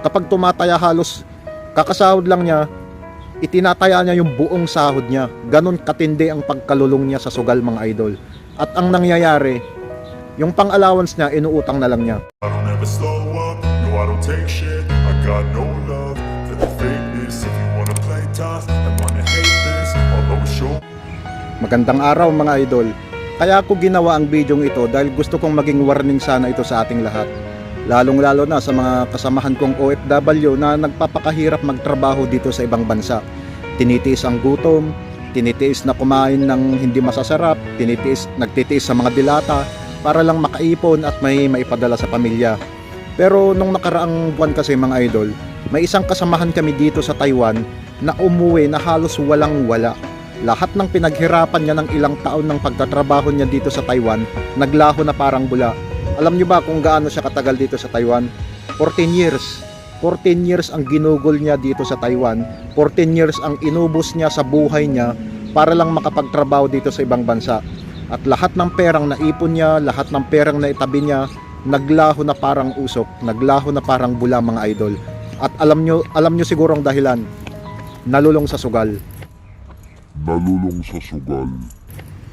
kapag tumataya halos kakasahod lang niya, itinataya niya yung buong sahod niya. Ganon katindi ang pagkalulong niya sa sugal mga idol. At ang nangyayari, yung pang-allowance niya, inuutang na lang niya. I don't ever slow up, no I don't take shit I got no love for the fakeness If you wanna play tough and wanna hate this I'll always show Magandang araw mga idol. Kaya ako ginawa ang bidyong ito dahil gusto kong maging warning sana ito sa ating lahat. Lalong lalo na sa mga kasamahan kong OFW na nagpapakahirap magtrabaho dito sa ibang bansa. Tinitiis ang gutom, tinitiis na kumain ng hindi masasarap, tinitiis, nagtitiis sa mga dilata para lang makaipon at may maipadala sa pamilya. Pero nung nakaraang buwan kasi mga idol, may isang kasamahan kami dito sa Taiwan na umuwi na halos walang wala lahat ng pinaghirapan niya ng ilang taon ng pagtatrabaho niya dito sa Taiwan, naglaho na parang bula. Alam niyo ba kung gaano siya katagal dito sa Taiwan? 14 years. 14 years ang ginugol niya dito sa Taiwan. 14 years ang inubos niya sa buhay niya para lang makapagtrabaho dito sa ibang bansa. At lahat ng perang naipon niya, lahat ng perang naitabi niya, naglaho na parang usok, naglaho na parang bula mga idol. At alam niyo, alam niyo siguro ang dahilan. Nalulong sa sugal. Nalulong sa sugal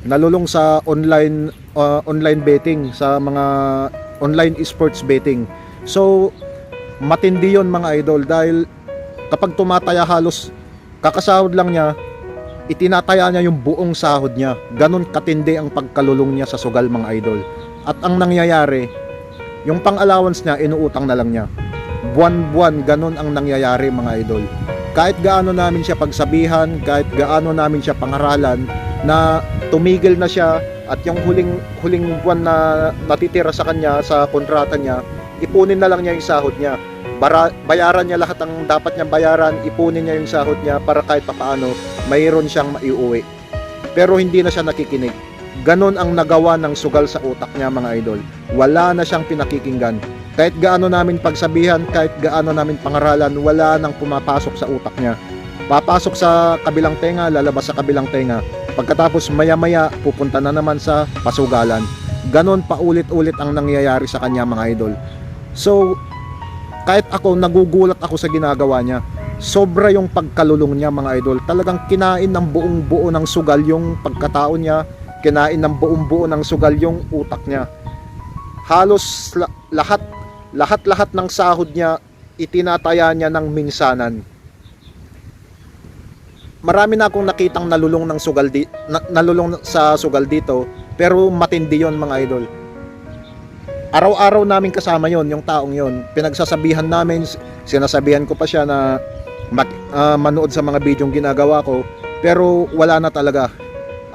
nalulong sa online uh, online betting sa mga online esports betting. So matindi 'yon mga idol dahil kapag tumataya halos kakasahod lang niya itinataya niya yung buong sahod niya. Ganon katindi ang pagkalulong niya sa sugal mga idol. At ang nangyayari, yung pang-allowance niya inuutang na lang niya. Buwan-buwan ganon ang nangyayari mga idol. Kahit gaano namin siya pagsabihan, kahit gaano namin siya pangaralan na tumigil na siya at yung huling huling buwan na natitira sa kanya sa kontrata niya, ipunin na lang niya yung sahod niya. Bara, bayaran niya lahat ng dapat niyang bayaran, ipunin niya yung sahod niya para kahit papaano mayroon siyang maiuwi. Pero hindi na siya nakikinig. Ganon ang nagawa ng sugal sa utak niya mga idol. Wala na siyang pinakikinggan. Kahit gaano namin pagsabihan, kahit gaano namin pangaralan, wala nang pumapasok sa utak niya. Papasok sa kabilang tenga, lalabas sa kabilang tenga. Pagkatapos maya-maya, pupunta na naman sa pasugalan. Ganon paulit-ulit ang nangyayari sa kanya mga idol. So, kahit ako, nagugulat ako sa ginagawa niya. Sobra yung pagkalulong niya mga idol. Talagang kinain ng buong buo ng sugal yung pagkatao niya. Kinain ng buong buo ng sugal yung utak niya. Halos la- lahat lahat-lahat ng sahod niya itinataya niya ng minsanan. Marami na akong nakitang nalulong ng sugal di, na- nalulong sa sugal dito pero matindi yon mga idol. Araw-araw namin kasama yon yung taong yon. Pinagsasabihan namin, sinasabihan ko pa siya na mak- ah, manood sa mga bidyong ginagawa ko pero wala na talaga.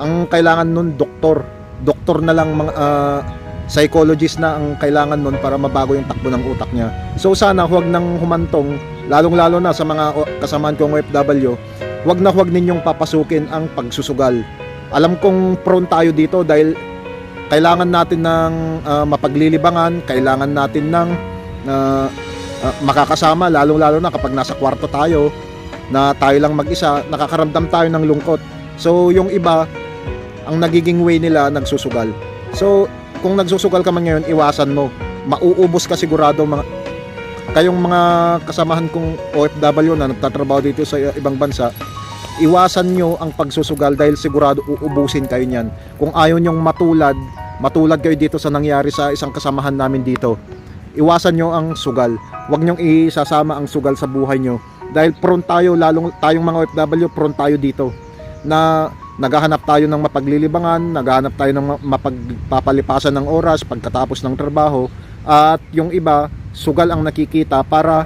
Ang kailangan nun doktor. Doktor na lang mga ah, psychologist na ang kailangan nun para mabago yung takbo ng utak niya. So sana huwag nang humantong, lalong-lalo na sa mga kasamaan kong OFW, huwag na huwag ninyong papasukin ang pagsusugal. Alam kong prone tayo dito dahil kailangan natin ng ah, mapaglilibangan, kailangan natin ng ah, ah, makakasama, lalong-lalo na kapag nasa kwarto tayo, na tayo lang mag-isa, nakakaramdam tayo ng lungkot. So yung iba, ang nagiging way nila nagsusugal. So kung nagsusugal ka man ngayon, iwasan mo. Mauubos ka sigurado mga kayong mga kasamahan kong OFW na nagtatrabaho dito sa ibang bansa, iwasan nyo ang pagsusugal dahil sigurado uubusin kayo niyan. Kung ayaw nyong matulad, matulad kayo dito sa nangyari sa isang kasamahan namin dito, iwasan nyo ang sugal. Huwag nyong isasama ang sugal sa buhay nyo. Dahil prone tayo, lalong tayong mga OFW, prone tayo dito na naghahanap tayo ng mapaglilibangan, naghahanap tayo ng ma- mapagpapalipasan ng oras pagkatapos ng trabaho at yung iba sugal ang nakikita para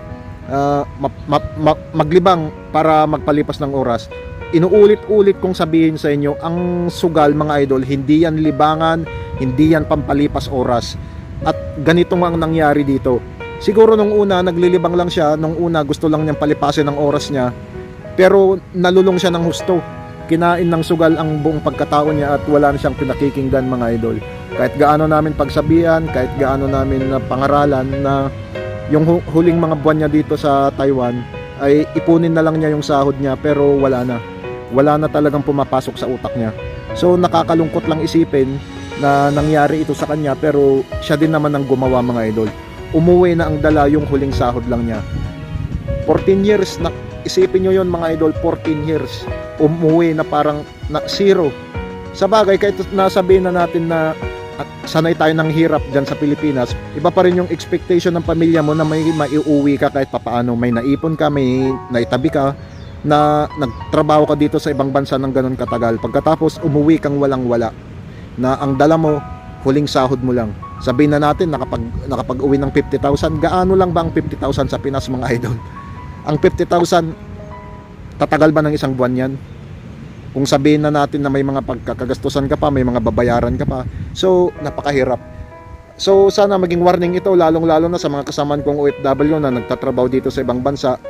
ah, ma- ma- ma- maglibang para magpalipas ng oras. Inuulit-ulit kong sabihin sa inyo, ang sugal mga idol, hindi yan libangan, hindi yan pampalipas oras. At ganito nga ang nangyari dito. Siguro nung una naglilibang lang siya, nung una gusto lang niyang palipasin ang oras niya, pero nalulong siya ng husto kinain ng sugal ang buong pagkatao niya at wala na siyang pinakikinggan mga idol. Kahit gaano namin pagsabihan, kahit gaano namin na pangaralan na yung hu- huling mga buwan niya dito sa Taiwan ay ipunin na lang niya yung sahod niya pero wala na. Wala na talagang pumapasok sa utak niya. So nakakalungkot lang isipin na nangyari ito sa kanya pero siya din naman ang gumawa mga idol. Umuwi na ang dala yung huling sahod lang niya. 14 years na isipin nyo yon mga idol 14 years umuwi na parang na zero. Sa bagay kahit nasabihin na natin na at sanay tayo ng hirap dyan sa Pilipinas iba pa rin yung expectation ng pamilya mo na may maiuwi ka kahit papaano. May naipon ka may naitabi ka na nagtrabaho ka dito sa ibang bansa ng ganun katagal. Pagkatapos umuwi kang walang wala na ang dala mo huling sahod mo lang. Sabihin na natin nakapag nakapag uwi ng 50,000 gaano lang ba ang 50,000 sa Pinas mga idol? Ang 50,000 tatagal ba ng isang buwan yan kung sabihin na natin na may mga pagkakagastusan ka pa may mga babayaran ka pa so napakahirap so sana maging warning ito lalong lalo na sa mga kasamaan kong OFW na nagtatrabaho dito sa ibang bansa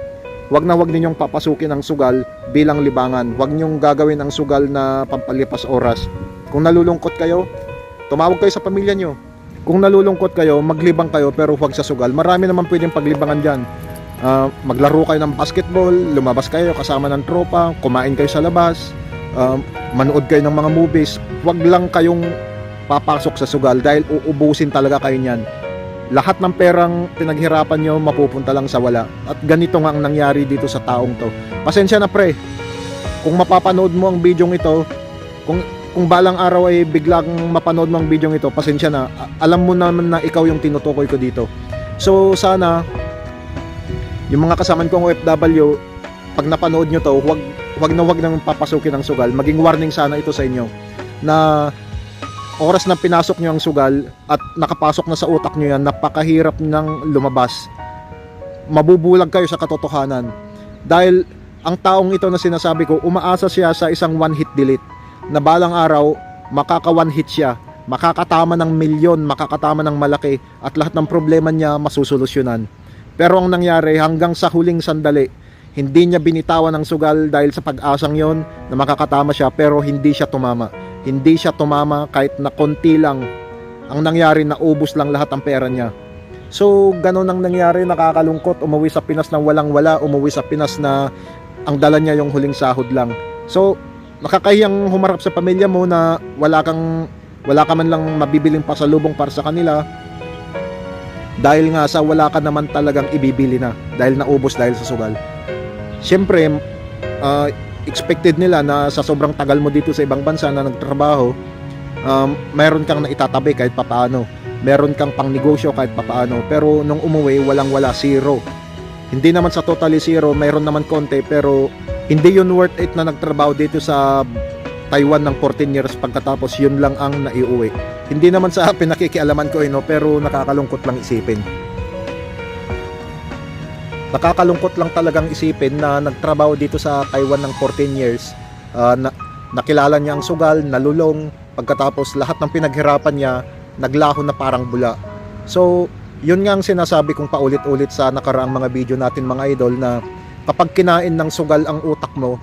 Huwag na huwag ninyong papasukin ang sugal bilang libangan. Huwag ninyong gagawin ang sugal na pampalipas oras. Kung nalulungkot kayo, tumawag kayo sa pamilya nyo. Kung nalulungkot kayo, maglibang kayo pero huwag sa sugal. Marami naman pwedeng paglibangan dyan. Ah, maglaro kayo ng basketball, lumabas kayo kasama ng tropa, kumain kayo sa labas, ah, manood kayo ng mga movies. Huwag lang kayong papasok sa sugal dahil uubusin talaga kayo niyan lahat ng perang pinaghirapan nyo mapupunta lang sa wala. At ganito nga ang nangyari dito sa taong to. Pasensya na pre. Kung mapapanood mo ang bidyong ito, kung kung balang araw ay biglang mapanood mo ang bidyong ito, pasensya na. Alam mo naman na ikaw yung tinutukoy ko dito. So sana yung mga kasaman kong OFW, pag napanood nyo to, wag wag na wag nang papasukin ang sugal. Maging warning sana ito sa inyo na oras na pinasok nyo ang sugal at nakapasok na sa utak nyo yan, napakahirap ng lumabas. Mabubulag kayo sa katotohanan. Dahil ang taong ito na sinasabi ko, umaasa siya sa isang one hit delete na balang araw, makaka one hit siya, makakatama ng milyon, makakatama ng malaki at lahat ng problema niya masusolusyonan. Pero ang nangyari hanggang sa huling sandali, hindi niya binitawan ang sugal dahil sa pag-asang yon na makakatama siya pero hindi siya tumama. Hindi siya tumama kahit na konti lang. Ang nangyari na ubos lang lahat ang pera niya. So ganun ang nangyari. Nakakalungkot. Umuwi sa Pinas na walang wala. Umuwi sa Pinas na ang dala niya yung huling sahod lang. So nakakahiyang humarap sa pamilya mo na wala kang wala ka man lang mabibiling pasalubong para sa kanila dahil nga sa wala ka naman talagang ibibili na dahil naubos dahil sa sugal syempre ah, expected nila na sa sobrang tagal mo dito sa ibang bansa na nagtrabaho, um, meron kang naitatabi kahit papaano. Meron kang pang negosyo kahit papaano. Pero nung umuwi, walang wala, zero. Hindi naman sa totally zero, meron naman konti, pero hindi yun worth it na nagtrabaho dito sa Taiwan ng 14 years pagkatapos yun lang ang naiuwi. Hindi naman sa pinakikialaman ko, eh, no, pero nakakalungkot lang isipin. Nakakalungkot lang talagang isipin na nagtrabaho dito sa Taiwan ng 14 years. Ah, na, nakilala niya ang sugal, nalulong. Pagkatapos lahat ng pinaghirapan niya naglaho na parang bula. So yun nga ang sinasabi kong paulit-ulit sa nakaraang mga video natin mga idol na kapag kinain ng sugal ang utak mo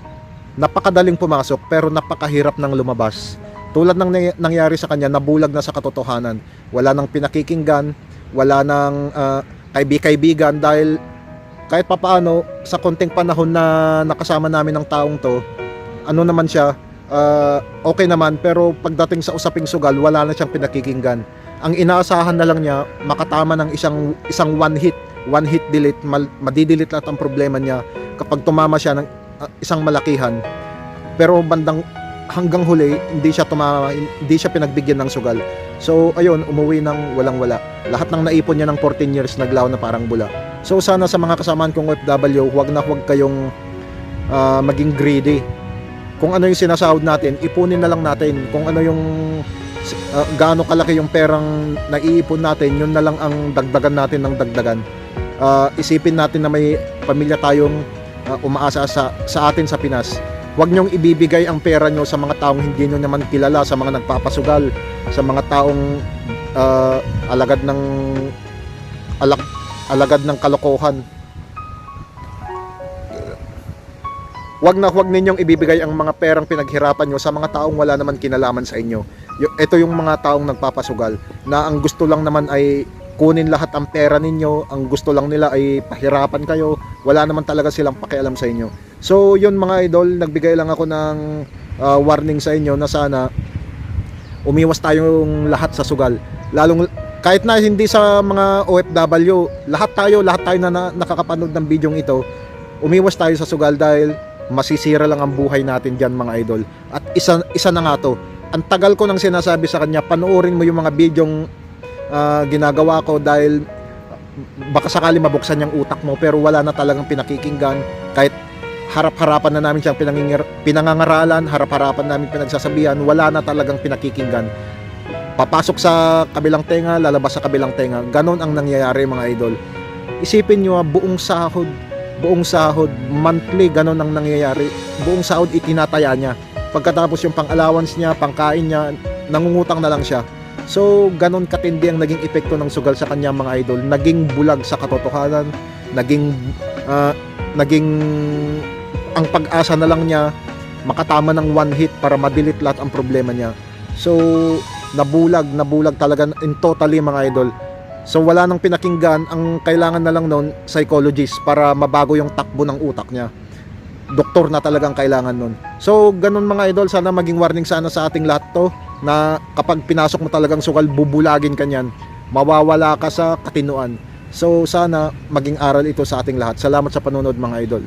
napakadaling pumasok pero napakahirap ng lumabas. Tulad ng nangy- nangyari sa kanya nabulag na sa katotohanan. Wala nang pinakikinggan wala nang ah, kaibi-kaibigan dahil kahit papaano sa konting panahon na nakasama namin ng taong to ano naman siya ah, okay naman pero pagdating sa usaping sugal wala na siyang pinakikinggan. Ang inaasahan na lang niya makatama ng isang isang one hit one hit delete mal, madidelete lahat ang problema niya. Kapag tumama siya ng ah, isang malakihan pero bandang hanggang huli hindi siya tumama hindi siya pinagbigyan ng sugal so ayun umuwi ng walang wala lahat ng naipon niya ng 14 years naglaw na parang bula So sana sa mga kasamaan kong OFW, huwag na huwag kayong ah, maging greedy. Kung ano yung sinasahod natin, ipunin na lang natin. Kung ano yung ah, gaano kalaki yung perang naiipon natin, yun na lang ang dagdagan natin ng dagdagan. Ah, isipin natin na may pamilya tayong ah, umaasa sa, sa atin sa Pinas. Huwag niyong ibibigay ang pera nyo sa mga taong hindi nyo naman kilala, sa mga nagpapasugal, sa mga taong ah, alagad ng alak, alagad ng kalokohan. Huwag na huwag ninyong ibibigay ang mga perang pinaghirapan nyo sa mga taong wala naman kinalaman sa inyo. Ito yung mga taong nagpapasugal na ang gusto lang naman ay kunin lahat ang pera ninyo, ang gusto lang nila ay pahirapan kayo, wala naman talaga silang pakialam sa inyo. So yun mga idol, nagbigay lang ako ng ah, warning sa inyo na sana umiwas tayong lahat sa sugal. Lalong kahit na hindi sa mga OFW, lahat tayo, lahat tayo na, na nakakapanood ng bidyong ito, umiwas tayo sa sugal dahil masisira lang ang buhay natin diyan mga idol. At isa isa na nga to. Ang tagal ko nang sinasabi sa kanya, panoorin mo yung mga bidyong ah, ginagawa ko dahil baka sakali mabuksan yung utak mo pero wala na talagang pinakikinggan kahit harap-harapan na namin siyang pinangangaralan, harap-harapan namin pinagsasabihan, wala na talagang pinakikinggan. Papasok sa kabilang tenga, lalabas sa kabilang tenga. Ganon ang nangyayari mga idol. Isipin nyo ah, buong sahod, buong sahod, monthly, ganon ang nangyayari. Buong sahod itinataya niya. Pagkatapos yung pang-allowance niya, pangkain niya, nangungutang na lang siya. So, ganon katindi ang naging epekto ng sugal sa kanya mga idol. Naging bulag sa katotohanan, naging ah, naging ang pag-asa na lang niya makatama ng one hit para madelete lahat ang problema niya. So, nabulag, nabulag talaga in totally mga idol. So, wala nang pinakinggan. Ang kailangan na lang noon, psychologist para mabago yung takbo ng utak niya. Doktor na talagang kailangan nun. So, ganun mga idol, sana maging warning sana sa ating lahat to na kapag pinasok mo talagang sukal, bubulagin ka niyan. Mawawala ka sa katinuan. So, sana maging aral ito sa ating lahat. Salamat sa panonood mga idol.